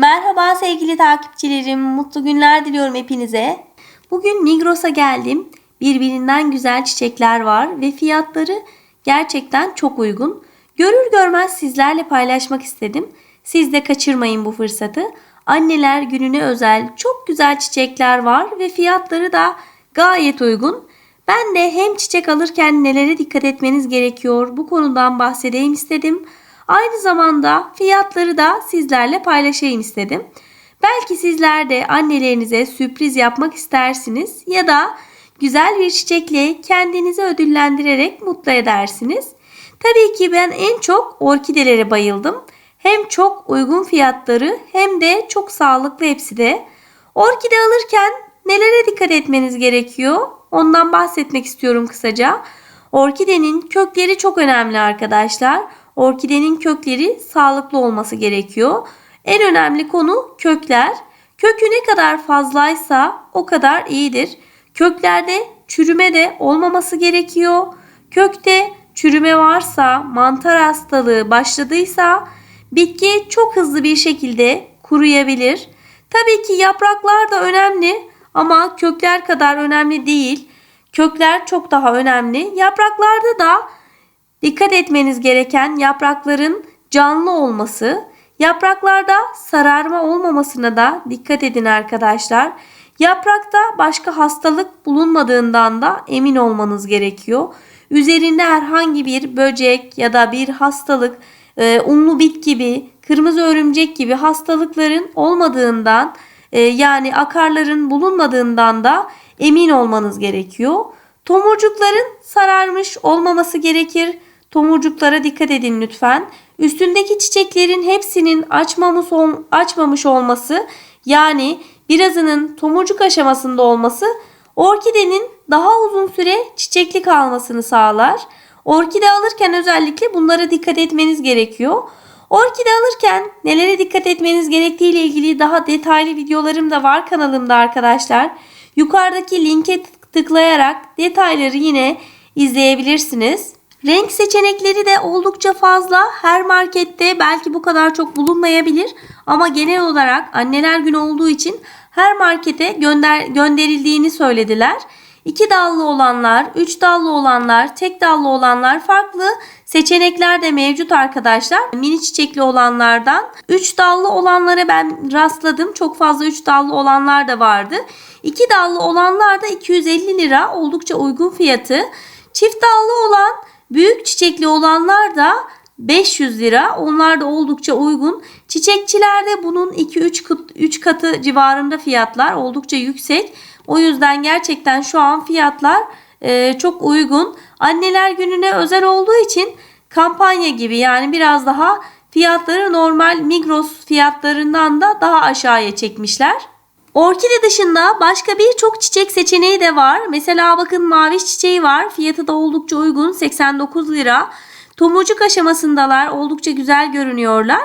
Merhaba sevgili takipçilerim. Mutlu günler diliyorum hepinize. Bugün Migros'a geldim. Birbirinden güzel çiçekler var ve fiyatları gerçekten çok uygun. Görür görmez sizlerle paylaşmak istedim. Siz de kaçırmayın bu fırsatı. Anneler gününe özel çok güzel çiçekler var ve fiyatları da gayet uygun. Ben de hem çiçek alırken nelere dikkat etmeniz gerekiyor bu konudan bahsedeyim istedim. Aynı zamanda fiyatları da sizlerle paylaşayım istedim. Belki sizler de annelerinize sürpriz yapmak istersiniz ya da güzel bir çiçekle kendinizi ödüllendirerek mutlu edersiniz. Tabii ki ben en çok orkidelere bayıldım. Hem çok uygun fiyatları hem de çok sağlıklı hepsi de. Orkide alırken nelere dikkat etmeniz gerekiyor? Ondan bahsetmek istiyorum kısaca. Orkidenin kökleri çok önemli arkadaşlar. Orkidenin kökleri sağlıklı olması gerekiyor. En önemli konu kökler. Kökü ne kadar fazlaysa o kadar iyidir. Köklerde çürüme de olmaması gerekiyor. Kökte çürüme varsa, mantar hastalığı başladıysa bitki çok hızlı bir şekilde kuruyabilir. Tabii ki yapraklar da önemli ama kökler kadar önemli değil. Kökler çok daha önemli. Yapraklarda da dikkat etmeniz gereken yaprakların canlı olması. Yapraklarda sararma olmamasına da dikkat edin arkadaşlar. Yaprakta başka hastalık bulunmadığından da emin olmanız gerekiyor. Üzerinde herhangi bir böcek ya da bir hastalık, e, unlu bit gibi, kırmızı örümcek gibi hastalıkların olmadığından e, yani akarların bulunmadığından da emin olmanız gerekiyor. Tomurcukların sararmış olmaması gerekir. Tomurcuklara dikkat edin lütfen. Üstündeki çiçeklerin hepsinin açmamış, açmamış olması yani birazının tomurcuk aşamasında olması orkidenin daha uzun süre çiçekli kalmasını sağlar. Orkide alırken özellikle bunlara dikkat etmeniz gerekiyor. Orkide alırken nelere dikkat etmeniz gerektiği ile ilgili daha detaylı videolarım da var kanalımda arkadaşlar. Yukarıdaki linke tıklayarak detayları yine izleyebilirsiniz. Renk seçenekleri de oldukça fazla. Her markette belki bu kadar çok bulunmayabilir ama genel olarak anneler günü olduğu için her markete gönder gönderildiğini söylediler. İki dallı olanlar, üç dallı olanlar, tek dallı olanlar farklı seçenekler de mevcut arkadaşlar. Mini çiçekli olanlardan üç dallı olanlara ben rastladım. Çok fazla üç dallı olanlar da vardı. İki dallı olanlar da 250 lira oldukça uygun fiyatı. Çift dallı olan büyük çiçekli olanlar da 500 lira. Onlar da oldukça uygun. Çiçekçilerde bunun 2-3 katı civarında fiyatlar oldukça yüksek. O yüzden gerçekten şu an fiyatlar e, çok uygun. Anneler gününe özel olduğu için kampanya gibi yani biraz daha fiyatları normal Migros fiyatlarından da daha aşağıya çekmişler. Orkide dışında başka birçok çiçek seçeneği de var. Mesela bakın mavi çiçeği var. Fiyatı da oldukça uygun 89 lira. Tomurcuk aşamasındalar. Oldukça güzel görünüyorlar.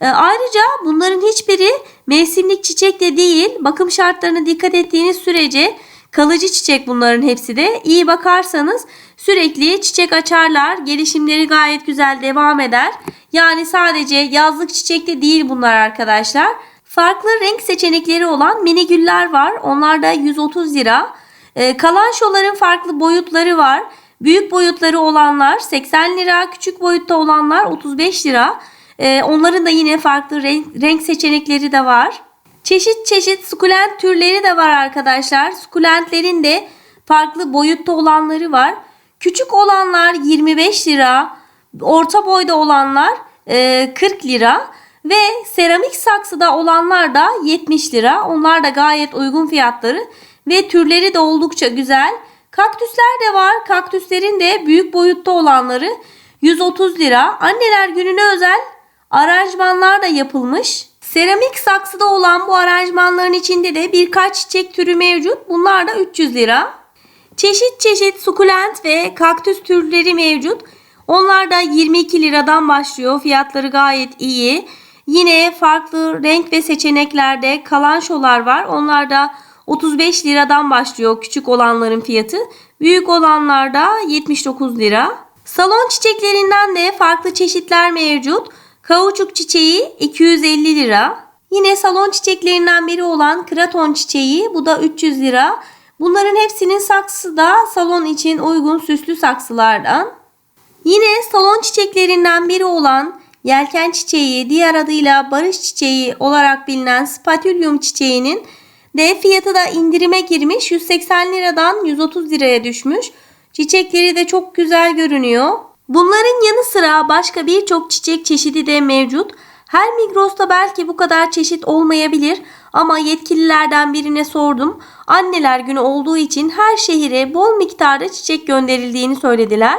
E, ayrıca bunların hiçbiri mevsimlik çiçek de değil. Bakım şartlarına dikkat ettiğiniz sürece kalıcı çiçek bunların hepsi de. İyi bakarsanız sürekli çiçek açarlar. Gelişimleri gayet güzel devam eder. Yani sadece yazlık çiçek de değil bunlar arkadaşlar. Farklı renk seçenekleri olan mini güller var. Onlar da 130 lira. E, kalançoların farklı boyutları var. Büyük boyutları olanlar 80 lira, küçük boyutta olanlar 35 lira. Ee, onların da yine farklı renk, renk seçenekleri de var. Çeşit çeşit sukulent türleri de var arkadaşlar. Sukulentlerin de farklı boyutta olanları var. Küçük olanlar 25 lira, orta boyda olanlar e, 40 lira ve seramik saksıda olanlar da 70 lira. Onlar da gayet uygun fiyatları ve türleri de oldukça güzel. Kaktüsler de var. Kaktüslerin de büyük boyutta olanları 130 lira. Anneler gününe özel aranjmanlar da yapılmış. Seramik saksıda olan bu aranjmanların içinde de birkaç çiçek türü mevcut. Bunlar da 300 lira. Çeşit çeşit sukulent ve kaktüs türleri mevcut. Onlar da 22 liradan başlıyor. Fiyatları gayet iyi. Yine farklı renk ve seçeneklerde kalançolar var. Onlar da 35 liradan başlıyor küçük olanların fiyatı. Büyük olanlar da 79 lira. Salon çiçeklerinden de farklı çeşitler mevcut. Kauçuk çiçeği 250 lira. Yine salon çiçeklerinden biri olan kraton çiçeği. Bu da 300 lira. Bunların hepsinin saksısı da salon için uygun süslü saksılardan. Yine salon çiçeklerinden biri olan yelken çiçeği, diğer adıyla barış çiçeği olarak bilinen spatülyum çiçeğinin de fiyatı da indirime girmiş. 180 liradan 130 liraya düşmüş. Çiçekleri de çok güzel görünüyor. Bunların yanı sıra başka birçok çiçek çeşidi de mevcut. Her Migros'ta belki bu kadar çeşit olmayabilir ama yetkililerden birine sordum. Anneler günü olduğu için her şehire bol miktarda çiçek gönderildiğini söylediler.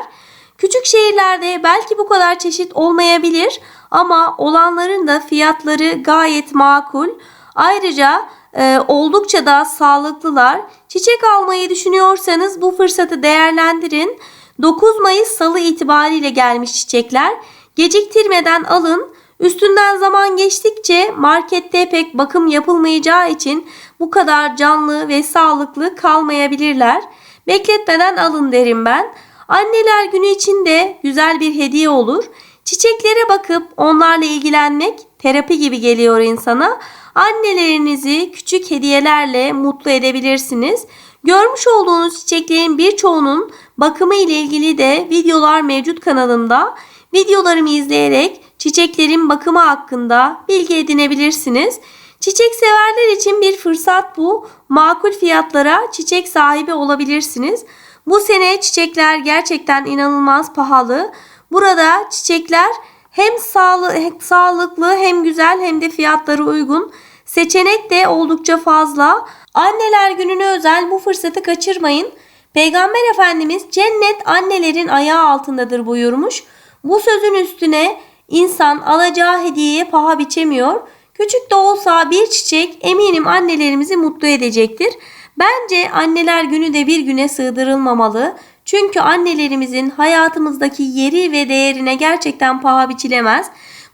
Küçük şehirlerde belki bu kadar çeşit olmayabilir ama olanların da fiyatları gayet makul. Ayrıca e, oldukça da sağlıklılar. Çiçek almayı düşünüyorsanız bu fırsatı değerlendirin. 9 Mayıs Salı itibariyle gelmiş çiçekler. Geciktirmeden alın. Üstünden zaman geçtikçe markette pek bakım yapılmayacağı için bu kadar canlı ve sağlıklı kalmayabilirler. Bekletmeden alın derim ben. Anneler günü için de güzel bir hediye olur. Çiçeklere bakıp onlarla ilgilenmek terapi gibi geliyor insana. Annelerinizi küçük hediyelerle mutlu edebilirsiniz. Görmüş olduğunuz çiçeklerin birçoğunun bakımı ile ilgili de videolar mevcut kanalımda. Videolarımı izleyerek çiçeklerin bakımı hakkında bilgi edinebilirsiniz. Çiçek severler için bir fırsat bu. Makul fiyatlara çiçek sahibi olabilirsiniz. Bu sene çiçekler gerçekten inanılmaz pahalı. Burada çiçekler hem sağlı, hem sağlıklı hem güzel hem de fiyatları uygun. Seçenek de oldukça fazla. Anneler gününe özel bu fırsatı kaçırmayın. Peygamber Efendimiz cennet annelerin ayağı altındadır buyurmuş. Bu sözün üstüne insan alacağı hediyeye paha biçemiyor. Küçük de olsa bir çiçek eminim annelerimizi mutlu edecektir. Bence anneler günü de bir güne sığdırılmamalı. Çünkü annelerimizin hayatımızdaki yeri ve değerine gerçekten paha biçilemez.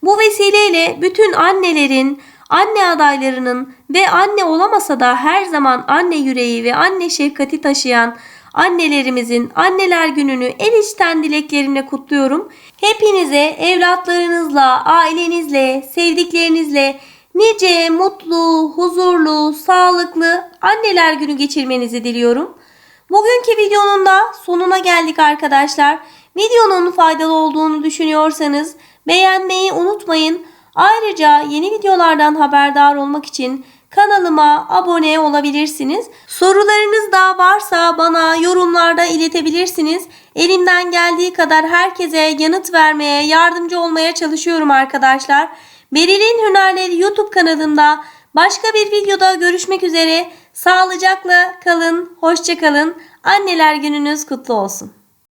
Bu vesileyle bütün annelerin, anne adaylarının ve anne olamasa da her zaman anne yüreği ve anne şefkati taşıyan annelerimizin anneler gününü en içten dileklerimle kutluyorum. Hepinize evlatlarınızla, ailenizle, sevdiklerinizle nice mutlu, huzurlu, sağlıklı anneler günü geçirmenizi diliyorum. Bugünkü videonun da sonuna geldik arkadaşlar. Videonun faydalı olduğunu düşünüyorsanız beğenmeyi unutmayın. Ayrıca yeni videolardan haberdar olmak için kanalıma abone olabilirsiniz. Sorularınız da varsa bana yorumlarda iletebilirsiniz. Elimden geldiği kadar herkese yanıt vermeye, yardımcı olmaya çalışıyorum arkadaşlar. Beril'in Hünerleri YouTube kanalında başka bir videoda görüşmek üzere. Sağlıcakla kalın, hoşça kalın. Anneler gününüz kutlu olsun.